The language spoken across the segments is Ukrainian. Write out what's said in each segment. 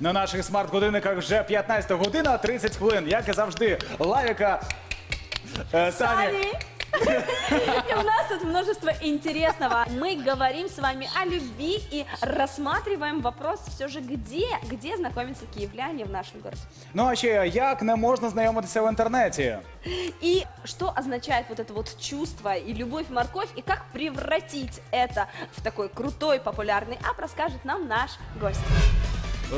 На наших смарт-годинниках вже 15 година, 30 хвилин. Як і завжди, лайка. Е, Сані. Сани! И у нас тут множество интересного. Мы говорим с вами о любви и рассматриваем вопрос все же, где, где знакомятся киевляне в нашем городе. Ну а ще як не можна знайомитися в інтернеті? И что означает вот это вот чувство и любовь, морковь, и как превратить это в такой крутой, популярный ап, расскажет нам наш гость.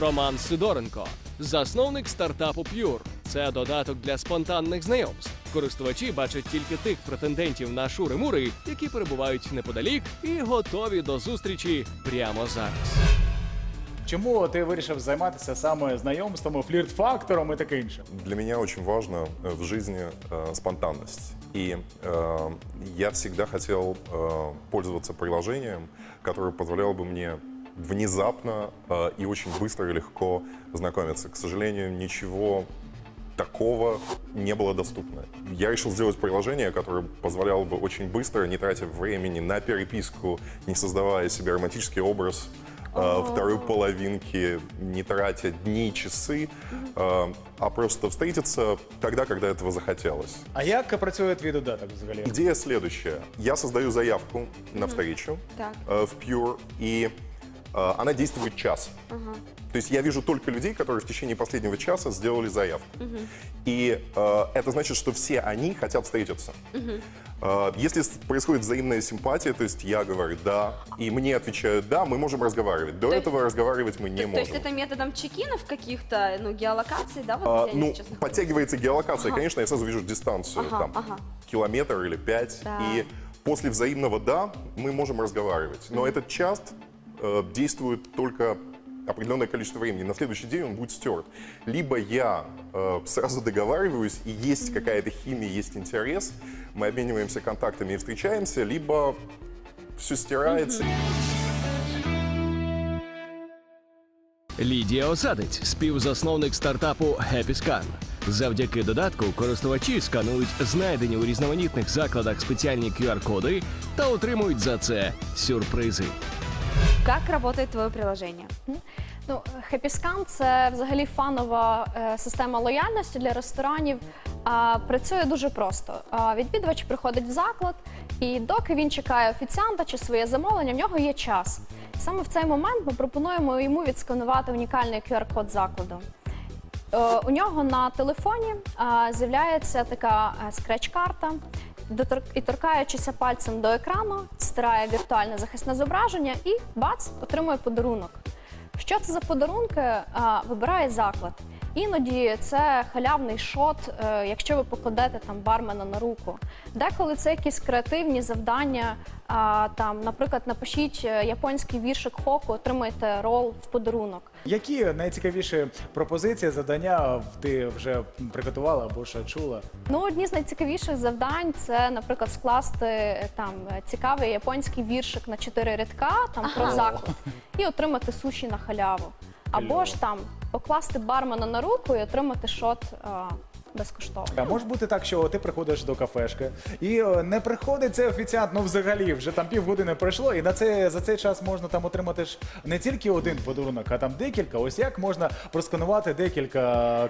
Роман Сидоренко, засновник стартапу Pure. Це додаток для спонтанних знайомств. Користувачі бачать тільки тих претендентів на шури-мури, які перебувають неподалік і готові до зустрічі прямо зараз. Чому ти вирішив займатися саме знайомствами, флірт-фактором і таке інше? Для меня очень важно э, в жизни э, спонтанность. И э, я всегда хотел э, пользоваться приложением, которое позволяло бы мне внезапно э, и очень быстро и легко знакомиться. К сожалению, ничего такого не было доступно. Я решил сделать приложение, которое позволяло бы очень быстро, не тратя времени на переписку, не создавая себе романтический образ э, второй половинки, не тратя дни и часы, э, а просто встретиться тогда, когда этого захотелось. А як працює твій додаток взагалі? Идея следующая. Я создаю заявку на встречу Так. э, в Pure, и э, она действует час. То есть я вижу только людей, которые в течение последнего часа сделали заявку. И э, это значит, что все они хотят встретиться. Э, если происходит взаимная симпатия, то есть я говорю «да», и мне отвечают «да», мы можем разговаривать. До То- этого разговаривать мы не То можем. есть это методом чекинов каких-то, ну, геолокаций, да, вот А, ну, подтягивается геолокация, конечно, я сразу вижу дистанцию, Ага, там, ага. километр или пять. Да. И после взаимного «да» мы можем разговаривать. Но этот час э, действует только определенное количество времени. На следующий день он будет стерт. Либо я э, сразу договариваюсь, и есть какая-то химия, есть интерес, мы обмениваемся контактами и встречаемся, либо все стирается. Лідія Осадець, співзасновник стартапу HappyScan. Завдяки додатку користувачі сканують знайдені у різноманітних закладах спеціальні QR-коди та отримують за це сюрпризи. Как работает твое приложение? Ну, HappyScan – це взагалі фанова е, система лояльності для ресторанів. А працює дуже просто. А, відвідувач приходить в заклад, і доки він чекає офіціанта чи своє замовлення, в нього є час. Саме в цей момент ми пропонуємо йому відсканувати унікальний QR-код закладу. Е, У нього на телефоні а, з'являється така е, скреч-карта, дотор- і торкаючися пальцем до екрану, стирає віртуальне захисне зображення і бац, отримує подарунок. Що це за подарунки? Вибирає заклад. Іноді це халявний шот, е, якщо ви покладете там бармена на руку. Деколи це якісь креативні завдання. Там, наприклад, напишіть е, японський віршик хоку, отримаєте рол в подарунок. Які найцікавіші пропозиції, завдання ти вже приготувала або що чула? Ну, одні з найцікавіших завдань це, наприклад, скласти е, там цікавий японський віршик на чотири рядка там про заклад і отримати суші на халяву. Або ж там покласти бармена на руку і отримати шот е, безкоштовно. А може бути так, що ти приходиш до кафешки і е, не приходить цей офіціант, ну взагалі вже там півгодини пройшло, і на це за цей час можна там отримати ж не тільки один подарунок, а там декілька. Ось як можна просканувати декілька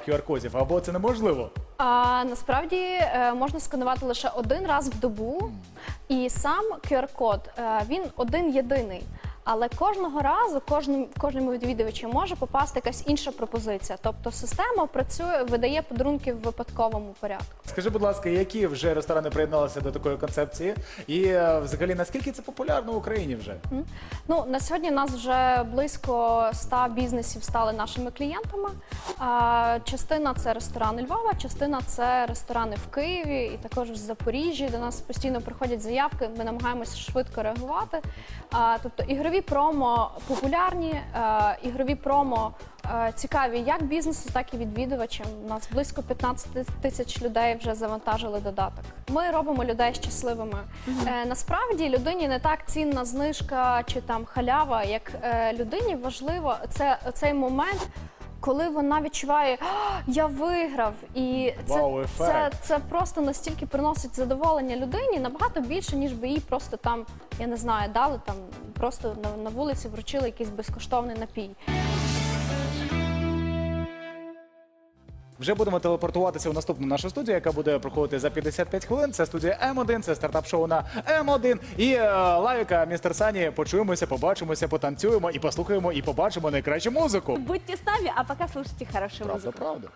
QR-кодів, або це неможливо. А насправді е, можна сканувати лише один раз в добу, і сам QR-код е, він один єдиний. Але кожного разу кожним кожному відвідувачу може попасти якась інша пропозиція. Тобто система працює, видає подарунки в випадковому порядку. Скажи, будь ласка, які вже ресторани приєдналися до такої концепції, і е, взагалі наскільки це популярно в Україні вже? Ну на сьогодні нас вже близько 100 бізнесів стали нашими клієнтами. А, частина це ресторани Львова, частина це ресторани в Києві і також в Запоріжжі. До нас постійно приходять заявки. Ми намагаємося швидко реагувати. А, тобто ігрові промо популярні, а, ігрові промо. е, Цікаві як бізнесу, так і відвідувачам. У нас близько 15 тисяч людей вже завантажили додаток. Ми робимо людей щасливими. Е, насправді людині не так цінна знижка чи там халява, як е, людині важливо це цей момент. Коли вона відчуває, я виграв, і це, це, Вау-ефект. це просто настільки приносить задоволення людині набагато більше, ніж би їй просто там, я не знаю, дали там просто на, на вулиці вручили якийсь безкоштовний напій. вже будемо телепортуватися в наступну нашу студію, яка буде проходити за 55 хвилин. Це студія М1, це стартап-шоу на М1. І е, Лавіка, містер Сані, почуємося, побачимося, потанцюємо і послухаємо, і побачимо найкращу музику. Будьте с нами, а пока слушайте хорошую Правда, музыку. правда.